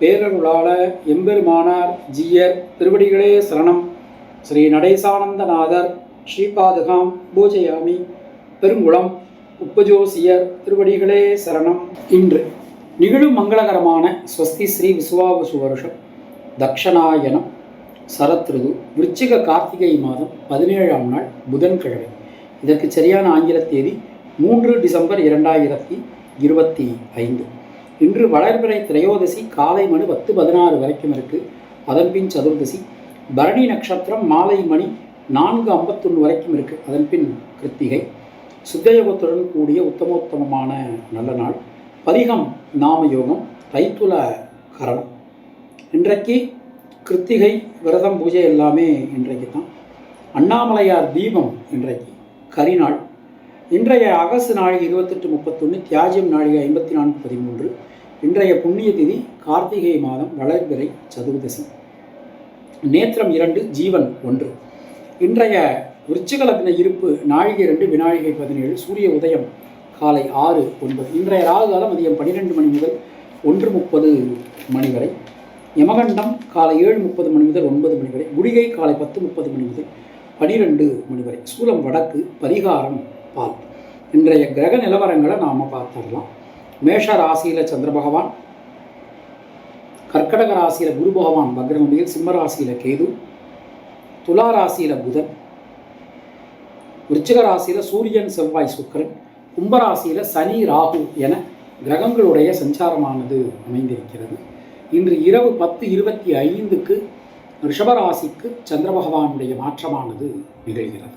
பேரருளாள எம்பெருமானார் ஜீயர் திருவடிகளே சரணம். ஸ்ரீ நடேசானந்தநாதர் ஸ்ரீபாதுகாம் பூஜையாமி. பெருங்குளம் உப்பஜோசியர் திருவடிகளே சரணம். இன்று நிகழும் மங்களகரமான ஸ்வஸ்தி ஸ்ரீ விசுவாவசு வருஷம். தக்ஷணாயனம் சரத்ருது விருச்சிக கார்த்திகை மாதம் பதினேழாம் நாள் புதன்கிழமை. இதற்கு சரியான ஆங்கில தேதி மூன்று டிசம்பர் இரண்டாயிரத்தி இருபத்தி ஐந்து. இன்று வளர்பிறை திரையோதசி காலை மணி பத்து பதினாறு வரைக்கும் இருக்குது அதன்பின் சதுர்தசி பரணி நட்சத்திரம் மாலை மணி நான்கு ஐம்பத்தொன்று வரைக்கும் இருக்குது அதன்பின் கிருத்திகை. சுத்தயோகத்துடன் கூடிய உத்தமோத்தமமான நல்ல நாள். பதிகம் நாமயோகம் தைத்துல கரணம். இன்றைக்கு கிருத்திகை விரதம் பூஜை எல்லாமே இன்றைக்கு தான். அண்ணாமலையார் தீபம் இன்றைக்கு கரிநாள் இன்றைய அகசு நாழிகை இருபத்தெட்டு முப்பத்தொன்று தியாஜியம் நாழிகை ஐம்பத்தி நான்கு பதிமூன்று இன்றைய புண்ணிய திதி கார்த்திகை மாதம் வளர்பிறை சதுர்தசி. நேத்திரம் இரண்டு ஜீவன் ஒன்று. இன்றைய விருச்சிக இருப்பு நாழிகை ரெண்டு விநாழிகை பதினேழு சூரிய உதயம் காலை ஆறு ஒன்பது. இன்றைய ராகு காலம் மதியம் பன்னிரெண்டு மணி முதல் ஒன்று முப்பது மணி வரை. யமகண்டம் காலை ஏழு முப்பது மணி முதல் ஒன்பது மணி வரை. குடிகை காலை பத்து முப்பது மணி முதல் பனிரெண்டு மணி வரை. சூலம் வடக்கு பரிகாரம் பால். இன்றைய கிரக நிலவரங்களை நாம் பார்த்துடலாம். மேஷ ராசியில் சந்திர பகவான் கர்க்கடக ராசியில் குரு பகவான் பக்ரமணியில் சிம்ம ராசியில் கேது துலா ராசியில் புதன் விருச்சிக ராசியில் சூரியன் செவ்வாய் சுக்கரன் கும்பராசியில் சனி ராகு என கிரகங்களுடைய சஞ்சாரமானது அமைந்திருக்கிறது. இன்று இரவு பத்து இருபத்தி ஐந்துக்கு ரிஷபராசிக்கு சந்திர பகவானுடைய மாற்றமானது நிகழ்கிறது.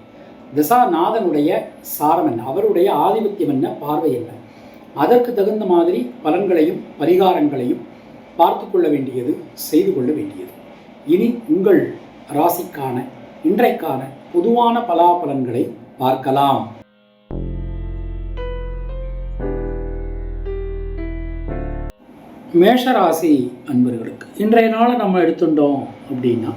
தசாநாதனுடைய சாரம் என்ன? அவருடைய ஆதிபத்தியம் என்ன? பார்வை என்ன? அதற்கு தகுந்த மாதிரி பலன்களையும் பரிகாரங்களையும் பார்த்து கொள்ள வேண்டியது செய்து கொள்ள வேண்டியது. இனி உங்கள் ராசிக்கான இன்றைக்கான பொதுவான பலாபலன்களை பார்க்கலாம். மேஷராசி அன்பர்களுக்கு இன்றைய நாளை நம்ம எடுத்துட்டோம் அப்படின்னா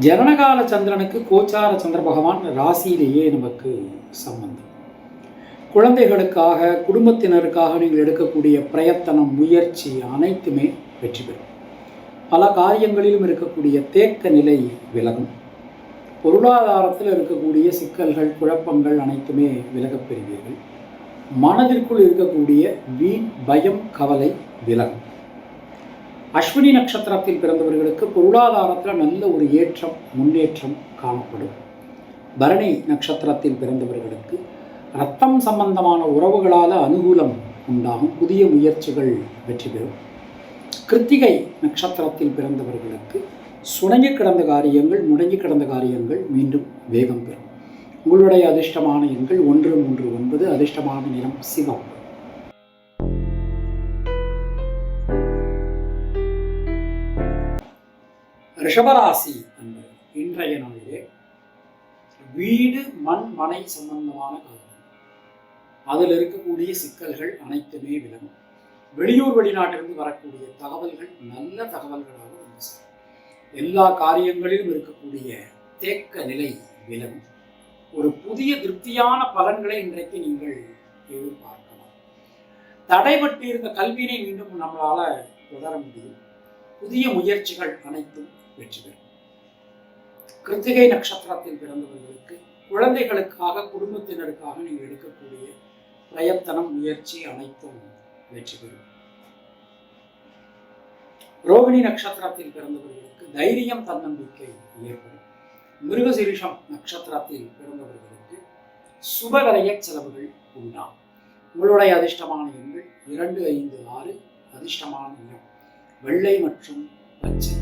ஜனனகால சந்திரனுக்கு கோச்சார சந்திர பகவான் ராசியிலேயே நமக்கு சம்பந்தம் குழந்தைகளுக்காக குடும்பத்தினருக்காக நீங்கள் எடுக்கக்கூடிய பிரயத்தனம் முயற்சி அனைத்துமே வெற்றி பெறும். பல காரியங்களிலும் இருக்கக்கூடிய தேக்க நிலை விலகும். பொருளாதாரத்தில் இருக்கக்கூடிய சிக்கல்கள் குழப்பங்கள் அனைத்துமே விலகப் பெறுவீர்கள். மனதிற்குள் இருக்கக்கூடிய வீண் பயம் கவலை விலகும். அஸ்வினி நட்சத்திரத்தில் பிறந்தவர்களுக்கு பொருளாதாரத்தில் நல்ல ஒரு ஏற்றம் முன்னேற்றம் காணப்படும். பரணி நட்சத்திரத்தில் பிறந்தவர்களுக்கு ரத்தம் சம்பந்தமான உறவுகளால் அனுகூலம் உண்டாகும். புதிய முயற்சிகள் வெற்றி பெறும். கிருத்திகை நட்சத்திரத்தில் பிறந்தவர்களுக்கு சுணங்கி கிடந்த காரியங்கள் முடங்கி கிடந்த காரியங்கள் மீண்டும் வேகம் பெறும். உங்களுடைய அதிர்ஷ்டமான எண்கள் ஒன்று மூன்று ஒன்பது. அதிர்ஷ்டமான நிறம் சிவம் ரிஷபராசி அந்த இன்றைய நாளிலே வீடு மண் மனை சம்பந்தமான காரணம் அதில் இருக்கக்கூடிய சிக்கல்கள் அனைத்துமே விலகும். வெளியூர் வெளிநாட்டிலிருந்து வரக்கூடிய தகவல்கள் நல்ல தகவல்களாக வந்து சேரும். எல்லா காரியங்களிலும் இருக்கக்கூடிய தேக்க நிலை விலகும். ஒரு புதிய திருப்தியான பலன்களை இன்றைக்கு நீங்கள் எதிர்பார்க்கலாம். தடைபட்டு இருந்த கல்வியினை மீண்டும் நம்மளால தொடர முடியும். புதிய முயற்சிகள் அனைத்தும் வெற்றி பெறும். கிருத்திகை நட்சத்திரத்தில் பிறந்தவர்களுக்கு குழந்தைகளுக்காக குடும்பத்தினருக்காக நீங்கள் எடுக்கக்கூடிய பிரயத்தனம் முயற்சி அனைத்தும் வெற்றி பெறும். ரோகிணி நட்சத்திரத்தில் பிறந்தவர்களுக்கு தைரியம் தன்னம்பிக்கை ஏற்படும். மிருகசிரிஷம் நட்சத்திரத்தில் பிறந்தவர்களுக்கு சுபகரைய செலவுகள் உண்டாம் உங்களுடைய அதிர்ஷ்டமான எண்கள் இரண்டு ஐந்து ஆறு அதிர்ஷ்டமான நிறம் வெள்ளை மற்றும் பச்சை.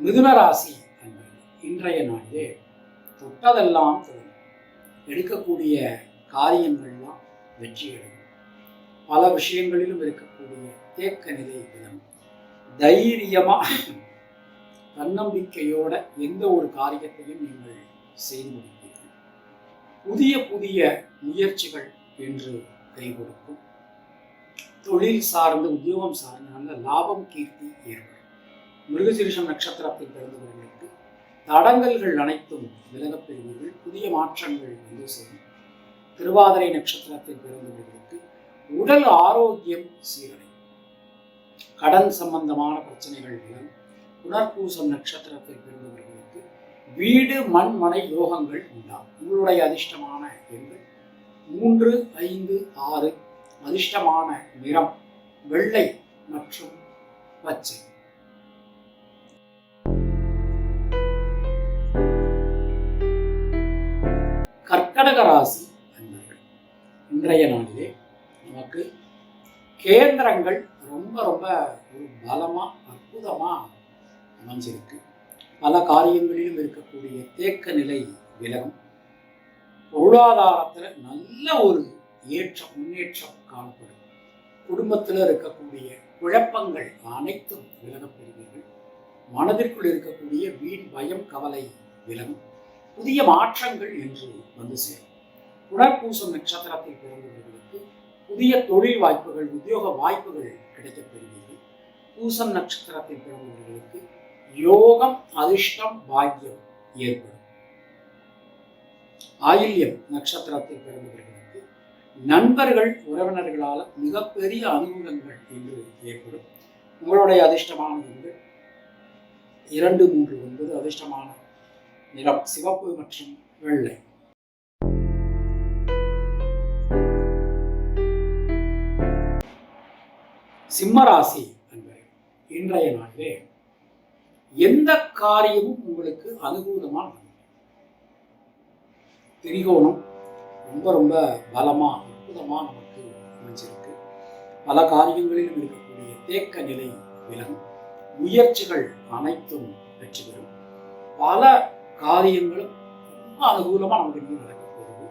மிதுனராசி இன்றைய நாளிலே தொட்டதெல்லாம் தொடரும் எடுக்கக்கூடிய காரியங்கள்லாம் வெற்றி அடையும். பல விஷயங்களிலும் இருக்கக்கூடிய தேக்க நிலை விதம் தைரியமா தன்னம்பிக்கையோட எந்த ஒரு காரியத்தையும் நீங்கள் செய்து முடிப்பீர்கள். புதிய புதிய முயற்சிகள் என்று கை கொடுக்கும். தொழில் சார்ந்து உத்தியோகம் சார்ந்து நல்ல லாபம் கீர்த்தி ஏற்படும். மிருகசீரிஷம் நட்சத்திரத்தில் பிறந்தவர்களுக்கு தடங்கல்கள் அனைத்தும் விலகப் பெறுவீர்கள். புதிய மாற்றங்கள் வந்து சேரும். திருவாதிரை நட்சத்திரத்தில் பிறந்தவர்களுக்கு உடல் ஆரோக்கியம் சீரடையும். கடன் சம்பந்தமான பிரச்சனைகள் விலகும் புனர்பூசம் நட்சத்திரத்தில் பிறந்தவர்களுக்கு வீடு மண் மனை யோகங்கள் உண்டாகும். உங்களுடைய அதிர்ஷ்டமான எண்கள் மூன்று ஐந்து ஆறு அதிர்ஷ்டமான நிறம் வெள்ளை மற்றும் பச்சை. கர்க்கடக ராசி அன்பர்கள் இன்றைய நாளிலே நமக்கு கேந்திரங்கள் ரொம்ப ரொம்ப ஒரு பலமா அற்புதமா அமைஞ்சிருக்கு. பல காரியங்களிலும் இருக்கக்கூடிய தேக்க நிலை விலகும். பொருளாதாரத்தில் நல்ல ஒரு ஏற்றம் முன்னேற்றம் காணப்படும். குடும்பத்தில் இருக்கக்கூடிய குழப்பங்கள் அனைத்தும் விலகப் பெறுவீர்கள். மனதிற்குள் இருக்கக்கூடிய வீண் பயம் கவலை விலகும். புதிய மாற்றங்கள் என்று வந்து சேரும். உடற்பூசம் நட்சத்திரத்தில் பிறந்தவர்களுக்கு புதிய தொழில் வாய்ப்புகள் உத்தியோக வாய்ப்புகள் கிடைக்கப் பெறுவீர்கள். பூசம் நட்சத்திரத்தில் பிறந்தவர்களுக்கு யோகம் அதிர்ஷ்டம் பாக்கியம் ஏற்படும். ஆயில்யம் நட்சத்திரத்தில் பிறந்தவர்களுக்கு நண்பர்கள் உறவினர்களால் மிகப்பெரிய அனுகூலங்கள் என்று ஏற்படும். உங்களுடைய அதிர்ஷ்டமான வந்து இரண்டு மூன்று ஒன்பது அதிர்ஷ்டமான நிறம் சிவப்பு மற்றும் வெள்ளை. சிம்மராசி அன்பரே இன்றைய நாளிலே எந்த காரியமும் உங்களுக்கு அனுகூலமா திரிகோணம் ரொம்ப ரொம்ப பலமா அற்புதமாக நமக்கு அமைஞ்சிருக்கு. பல காரியங்களிலும் இருக்கக்கூடிய தேக்க நிலை விலகும். முயற்சிகள் அனைத்தும் வெற்றி பெறும். பல காரியங்களும் ரொம்ப அனுகூலமா நமக்கு இன்னும் நடக்க போகுது.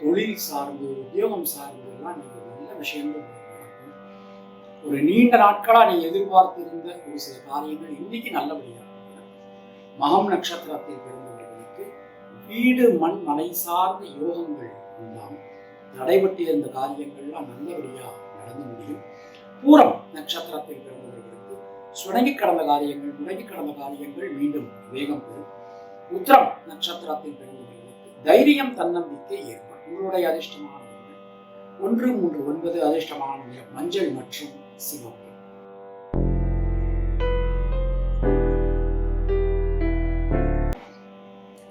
தொழில் சார்ந்து உத்தியோகம் சார்ந்து எல்லாம் நீங்க நல்ல விஷயங்கள் நடக்கும். ஒரு நீண்ட நாட்களா நீ எதிர்பார்த்திருந்த ஒரு சில காரியங்கள் இன்னைக்கு நல்லபடியாக மகம் நட்சத்திரத்தில் பிறந்தவர்களுக்கு வீடு மண் மனை சார்ந்த யோகங்கள் உண்டாகும் நடைபெற்றிருந்த காரியங்கள்லாம் நல்லபடியா நடந்து முடியும். பூரம் நட்சத்திரத்தில் பிறந்தவர்களுக்கு சுணங்கி கடந்த காரியங்கள் முடங்கி கடந்த காரியங்கள் மீண்டும் வேகம் பெறும். உத்திரம் நட்சத்திரத்தில் பிறந்தவர்களுக்கு தைரியம் தன்னம்பிக்கை ஏற்படும். உங்களுடைய அதிர்ஷ்டமான ஒன்று மூன்று ஒன்பது அதிர்ஷ்டமான மஞ்சள் மற்றும் சிவப்பு.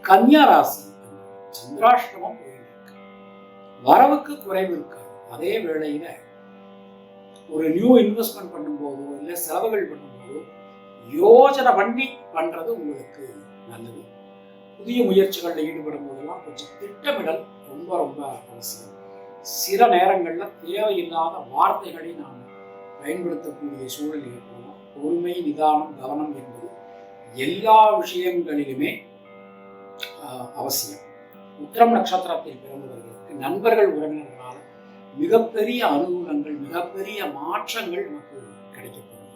கன்னியா ராசி சந்திராஷ்டமம் போயிட்டு வரவுக்கு குறைவு இருக்காது. அதே வேளையில ஒரு நியூ இன்வெஸ்ட்மெண்ட் பண்ணும்போதோ இல்லை செலவுகள் பண்ணும்போதோ யோஜனை பண்ணி பண்றது உங்களுக்கு நல்லது. புதிய முயற்சிகளில் ஈடுபடும் போதெல்லாம் கொஞ்சம் திட்டமிடல் ரொம்ப ரொம்ப அவசியம். சில நேரங்களில் தேவையில்லாத வார்த்தைகளை நாம் பயன்படுத்தக்கூடிய சூழல் ஏற்படலாம். பொறுமை நிதானம் கவனம் என்பது எல்லா விஷயங்களிலுமே அவசியம். உத்திரம் நட்சத்திரத்தில் பிறந்தவர்களுக்கு நண்பர்கள் உறவினர்களால் மிகப்பெரிய அனுகூலங்கள் மிகப்பெரிய மாற்றங்கள் நமக்கு கிடைக்கப்படும்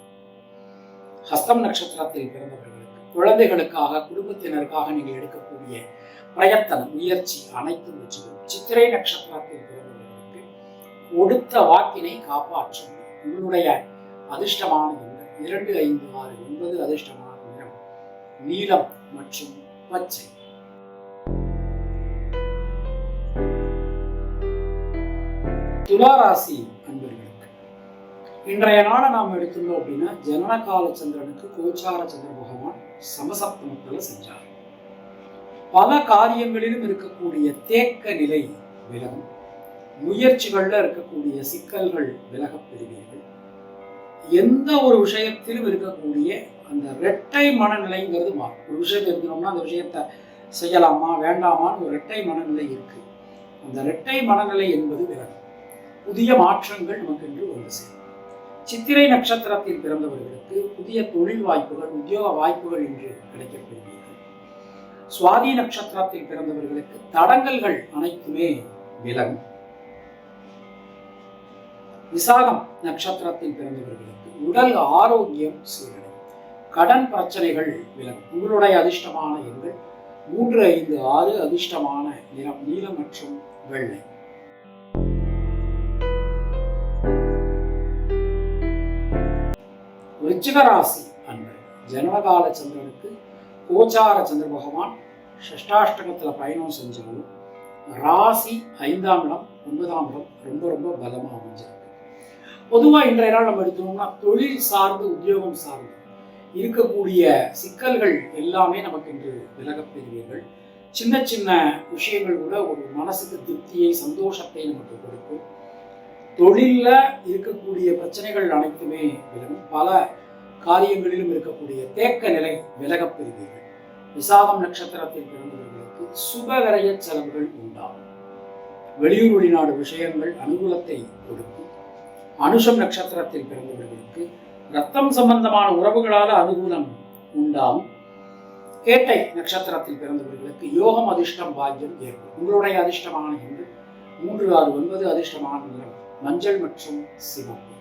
ஹஸ்தம் நட்சத்திரத்தில் பிறந்தவர்களுக்கு குழந்தைகளுக்காக குடும்பத்தினருக்காக நீங்கள் எடுக்கக்கூடிய பிரயத்தனம் முயற்சி அனைத்தும் வச்சுக்கணும் சித்திரை நட்சத்திரத்தில் பிறந்தவர்களுக்கு கொடுத்த வாக்கினை காப்பாற்றும் உங்களுடைய அதிர்ஷ்டமான எண்கள் இரண்டு ஐந்து ஆறு ஒன்பது அதிர்ஷ்டமான நிறம் நீலம் மற்றும் பச்சை. துளாராசி அன்பர்களுக்கு. இன்றைய நாளை நாம் எடுத்துள்ளோம் அப்படின்னா ஜனனகால சந்திரனுக்கு கோச்சார சந்திர பகவான் சமசப்தமத்தில் செஞ்சார் பல காரியங்களிலும் இருக்கக்கூடிய தேக்க நிலை விலகும். முயற்சிகளில் இருக்கக்கூடிய சிக்கல்கள் விலகப் பெறுவீர்கள். எந்த ஒரு விஷயத்திலும் இருக்கக்கூடிய அந்த இரட்டை மனநிலைங்கிறது மாறும். ஒரு விஷயத்தை எடுத்துனோம்னா அந்த விஷயத்தை செய்யலாமா வேண்டாமான்னு ஒரு இரட்டை மனநிலை இருக்கு. அந்த இரட்டை மனநிலை என்பது விலகும். புதிய மாற்றங்கள் நமக்கு என்று வந்து சேரும் சித்திரை நட்சத்திரத்தில் பிறந்தவர்களுக்கு புதிய தொழில் வாய்ப்புகள் உத்தியோக வாய்ப்புகள் என்று கிடைக்கப்பெறுவீர்கள் சுவாதி நட்சத்திரத்தில் பிறந்தவர்களுக்கு தடங்கல்கள் அனைத்துமே விலகும். விசாகம் நட்சத்திரத்தில் பிறந்தவர்களுக்கு உடல் ஆரோக்கியம் சீரடும் கடன் பிரச்சனைகள் விலகும். உங்களுடைய அதிர்ஷ்டமான எண்கள் மூன்று ஐந்து ஆறு அதிர்ஷ்டமான நிறம் நீலம் மற்றும் வெள்ளை. விருச்சிக ராசி அன்பர் ஜனவகால சந்திரனுக்கு கோச்சார சந்திர பகவான் ஷஷ்டாஷ்டகத்தில் பயணம் செஞ்சாலும் ராசி ஐந்தாம் இடம் ஒன்பதாம் இடம் ரொம்ப ரொம்ப பலமாக அமைஞ்சிருக்கு. பொதுவாக இன்றைய நாள் நம்ம எடுத்தோம்னா தொழில் சார்ந்து உத்தியோகம் சார்ந்து இருக்கக்கூடிய சிக்கல்கள் எல்லாமே நமக்கு இன்று விலகப் பெறுவீர்கள். சின்ன சின்ன விஷயங்கள் கூட ஒரு மனசுக்கு திருப்தியை சந்தோஷத்தை நமக்கு கொடுக்கும். தொழிலில் இருக்கக்கூடிய பிரச்சனைகள் அனைத்துமே விலகும். பல காரியங்களிலும் இருக்கக்கூடிய தேக்க நிலை விலகப் பெறுவீர்கள். விசாகம் நட்சத்திரத்தில் பிறந்தவர்களுக்கு சுபகரைய செலவுகள் உண்டாகும். வெளியூர் வெளிநாடு விஷயங்கள் அனுகூலத்தை கொடுக்கும். அனுஷம் நட்சத்திரத்தில் பிறந்தவர்களுக்கு ரத்தம் சம்பந்தமான உறவுகளால் அனுகூலம் உண்டாகும். கேட்டை நட்சத்திரத்தில் பிறந்தவர்களுக்கு யோகம் அதிர்ஷ்டம் பாக்கியம் ஏற்படும். உங்களுடைய அதிர்ஷ்டமான என்று மூன்று ஆறு ஒன்பது அதிர்ஷ்டமான நிறம் மஞ்சள் மற்றும் சிவப்பு.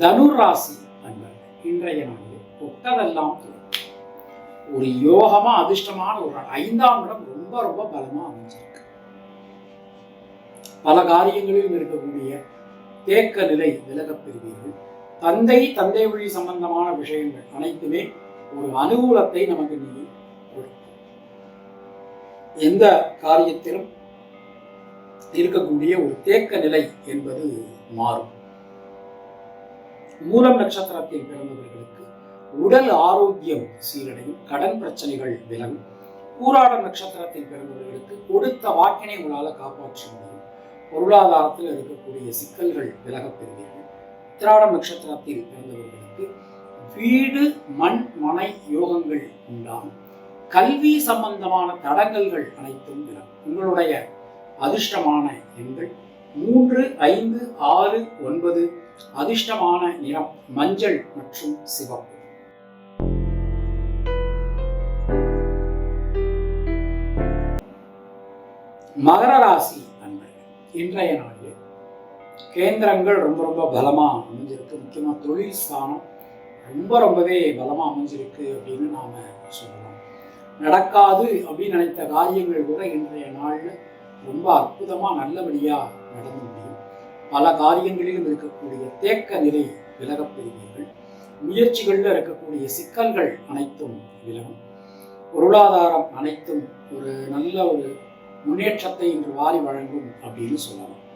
தனுர் ராசி அன்பர்கள் இன்றைய நாளில் தொட்டதெல்லாம் ஒரு யோகமா அதிர்ஷ்டமான ஒரு ஐந்தாம் இடம் ரொம்ப ரொம்ப பலமா அமைஞ்சிருக்கு. பல காரியங்களிலும் இருக்கக்கூடிய தேக்க நிலை விலகப் பெறுவீர்கள். தந்தை தந்தை வழி சம்பந்தமான விஷயங்கள் அனைத்துமே ஒரு அனுகூலத்தை நமக்கு நீ எந்த காரியத்திலும் இருக்கக்கூடிய ஒரு தேக்க நிலை என்பது மாறும். மூலம் நட்சத்திரத்தில் பிறந்தவர்களுக்கு உடல் ஆரோக்கியம் சீரடையும் கடன் பிரச்சனைகள் விலகும். பூராடம் நட்சத்திரத்தில் பிறந்தவர்களுக்கு கொடுத்த வாக்கினை உங்களால் காப்பாற்ற முடியும். பொருளாதாரத்தில் இருக்கக்கூடிய சிக்கல்கள் விலகப் பெறுவீர்கள். உத்திராடம் நட்சத்திரத்தில் பிறந்தவர்களுக்கு வீடு மண் மனை யோகங்கள் உண்டாகும். கல்வி சம்பந்தமான தடங்கல்கள் அனைத்தும் விலகும் உங்களுடைய அதிர்ஷ்டமான எண்கள் மூன்று ஐந்து ஆறு ஒன்பது அதிர்ஷ்டமான நிறம் மஞ்சள் மற்றும் சிவப்பு. மகர ராசி அன்பர்கள் இன்றைய நாளில் கேந்திரங்கள் ரொம்ப ரொம்ப பலமாக அமைஞ்சிருக்கு. முக்கியமாக தொழில் ஸ்தானம் ரொம்ப ரொம்பவே பலமாக அமைஞ்சிருக்கு அப்படின்னு நாம் சொல்லலாம். நடக்காது அப்படின்னு நினைத்த காரியங்கள் கூட இன்றைய நாளில் ரொம்ப அற்புதமாக நல்லபடியாக நடந்து முடியும். பல காரியங்களிலும் இருக்கக்கூடிய தேக்க நிலை விலகப் பெறுவீர்கள். முயற்சிகளில் இருக்கக்கூடிய சிக்கல்கள் அனைத்தும் விலகும். பொருளாதாரம் அனைத்தும் ஒரு நல்ல ஒரு முன்னேற்றத்தை இன்று வாரி வழங்கும் அப்படின்னு சொல்லலாம்.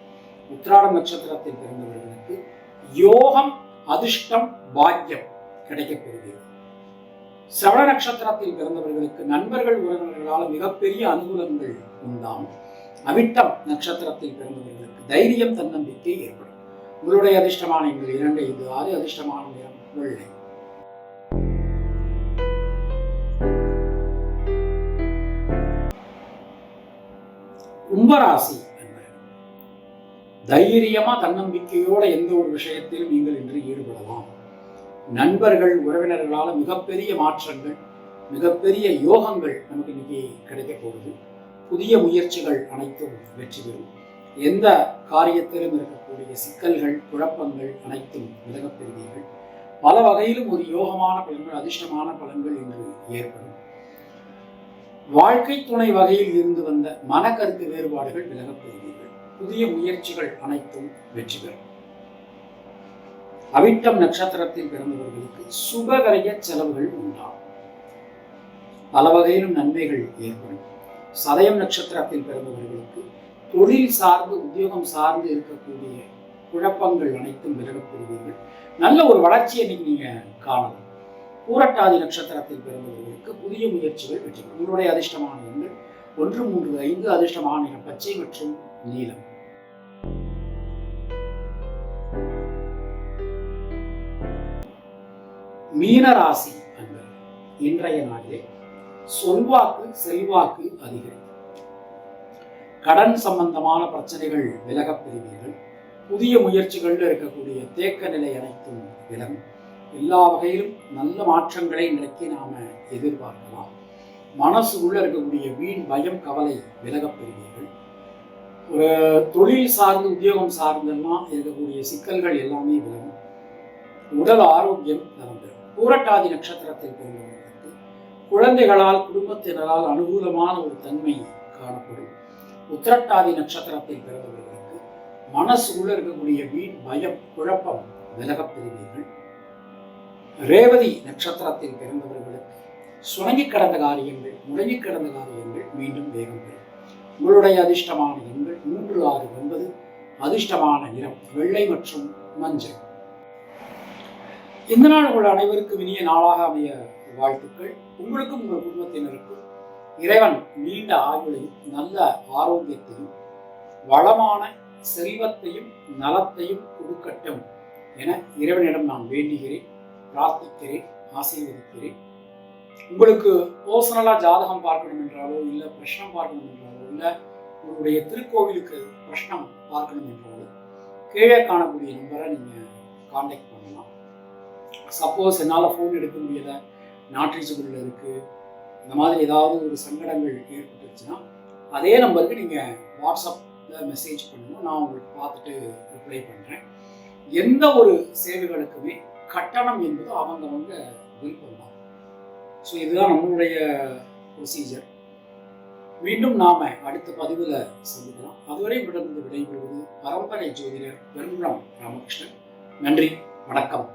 உத்திராடம் நட்சத்திரத்தில் பிறந்தவர்களுக்கு யோகம் அதிர்ஷ்டம் பாக்கியம் கிடைக்கப் பெறுவீர்கள். சிரவண நட்சத்திரத்தில் பிறந்தவர்களுக்கு நண்பர்கள் உறவினர்களால் மிகப்பெரிய அனுகூலங்கள் உண்டாம் அவிட்டம் நட்சத்திரத்தில் பிறந்தவர்களுக்கு தைரியம் தன்னம்பிக்கை ஏற்படும். உங்களுடைய அதிர்ஷ்டமான எங்கள் இரண்டு ஐந்து ஆறு அதிர்ஷ்டமான நிறம் வெள்ளை. கும்பராசி தைரியமா தன்னம்பிக்கையோட எந்த ஒரு விஷயத்திலும் நீங்கள் இன்று ஈடுபடலாம். நண்பர்கள் உறவினர்களால் மிகப்பெரிய மாற்றங்கள் மிகப்பெரிய யோகங்கள் நமக்கு இன்னைக்கு கிடைக்க போகுது. புதிய முயற்சிகள் அனைத்தும் வெற்றி பெறும். எந்த காரியத்திலும் இருக்கக்கூடிய சிக்கல்கள் குழப்பங்கள் அனைத்தும் விலகப் பெறுவீர்கள். பல வகையிலும் ஒரு யோகமான பலன்கள் அதிர்ஷ்டமான பலன்கள் இன்று ஏற்படும். வாழ்க்கை துணை வகையில் இருந்து வந்த மனக்கருத்து வேறுபாடுகள் விலகப் பெறுவீர்கள். புதிய முயற்சிகள் அனைத்தும் வெற்றி பெறும். அவிட்டம் நட்சத்திரத்தில் பிறந்தவர்களுக்கு சுபகரிய செலவுகள் உண்டாகும். பல வகையிலும் நன்மைகள் ஏற்படும். சதயம் நட்சத்திரத்தில் பிறந்தவர்களுக்கு தொழில் சார்ந்து உத்தியோகம் சார்ந்து இருக்கக்கூடிய குழப்பங்கள் அனைத்தும் விலகப்படுவீர்கள். நல்ல ஒரு வளர்ச்சியை இன்னைக்கு நீங்க காணலாம். பூரட்டாதி நட்சத்திரத்தில் பிறந்தவர்களுக்கு புதிய முயற்சிகள் வெற்றி உங்களுடைய அதிர்ஷ்டமான எண்கள் ஒன்று மூன்று ஐந்து அதிர்ஷ்டமான பச்சை மற்றும் நீலம். மீனராசி அன்பர் இன்றைய நாளிலே சொல்வாக்கு செல்வாக்கு அதிகரிக்கும். கடன் சம்பந்தமான பிரச்சனைகள் விலகப் பெறுவீர்கள் புதிய முயற்சிகளில் இருக்கக்கூடிய தேக்க நிலை அனைத்தும் விலகும். எல்லா வகையிலும் நல்ல மாற்றங்களை இன்றைக்கு நாம எதிர்பார்க்கலாம். மனசு உள்ள இருக்கக்கூடிய வீண் பயம் கவலை விலகப் பெறுவீர்கள் ஒரு தொழில் சார்ந்து உத்தியோகம் சார்ந்தெல்லாம் இருக்கக்கூடிய சிக்கல்கள் எல்லாமே விலகும். உடல் ஆரோக்கியம் நலம் பூரட்டாதி நட்சத்திரத்தில் பிறந்தவர்களுக்கு குழந்தைகளால் குடும்பத்தினரால் அனுகூலமான ஒரு தன்மை காணப்படும். உத்திரட்டாதி நட்சத்திரத்தில் பிறந்தவர்களுக்கு மனசுக்குள்ள இருக்கக்கூடிய வீண் பயம் குழப்பம் விலகப் பெறுவீர்கள். ரேவதி நட்சத்திரத்தில் பிறந்தவர்களுக்கு சுணங்கி கடந்த காரியங்கள் முடங்கி கடந்த காரியங்கள் மீண்டும் வேகம் பெறும். உங்களுடைய அதிர்ஷ்டமான எண்கள் மூன்று ஆறு ஒன்பது அதிர்ஷ்டமான நிறம் வெள்ளை மற்றும் மஞ்சள். இந்த நாள் உங்கள் அனைவருக்கும் இனிய நாளாக அமைய வாழ்த்துக்கள். உங்களுக்கும் உங்கள் குடும்பத்தினருக்கும் இறைவன் நீண்ட ஆயுளையும் நல்ல ஆரோக்கியத்தையும் வளமான செல்வத்தையும் நலத்தையும் கொடுக்கட்டும் என இறைவனிடம் நான் வேண்டுகிறேன் பிரார்த்திக்கிறேன் ஆசீர்வதிக்கிறேன். உங்களுக்கு பர்சனலாக ஜாதகம் பார்க்கணும் என்றாலோ இல்லை பிரஷ்னம் பார்க்கணும் என்றாலோ இல்லை உங்களுடைய திருக்கோவிலுக்கு பிரஷ்னம் பார்க்கணும் என்றாலோ கீழே காணக்கூடிய நம்பரை நீங்கள் காண்டாக்ட் பண்ணலாம். சப்போஸ் என்னால் ஃபோன் எடுக்க முடியலை நாட் ரீச்சபிளில் இருக்குது இந்த மாதிரி ஏதாவது ஒரு சங்கடங்கள் ஏற்பட்டுருச்சுன்னா அதே நம்பருக்கு நீங்கள் வாட்ஸ்அப்பில் மெசேஜ் பண்ணணும் நான் உங்களுக்கு பார்த்துட்டு ரிப்ளை பண்ணுறேன் எந்த ஒரு சேவைகளுக்குமே கட்டணம் என்பது அவங்கவங்க விருப்பம் தான் ஸோ இதுதான் நம்மளுடைய ப்ரொசீஜர் மீண்டும் நாம் அடுத்த பதிவில் சந்திக்கலாம். அதுவரை உங்களிடம் விடைபெறுவது பரம்பரை ஜோதிடர் பெருங்குளம் ராமகிருஷ்ணன். நன்றி வணக்கம்.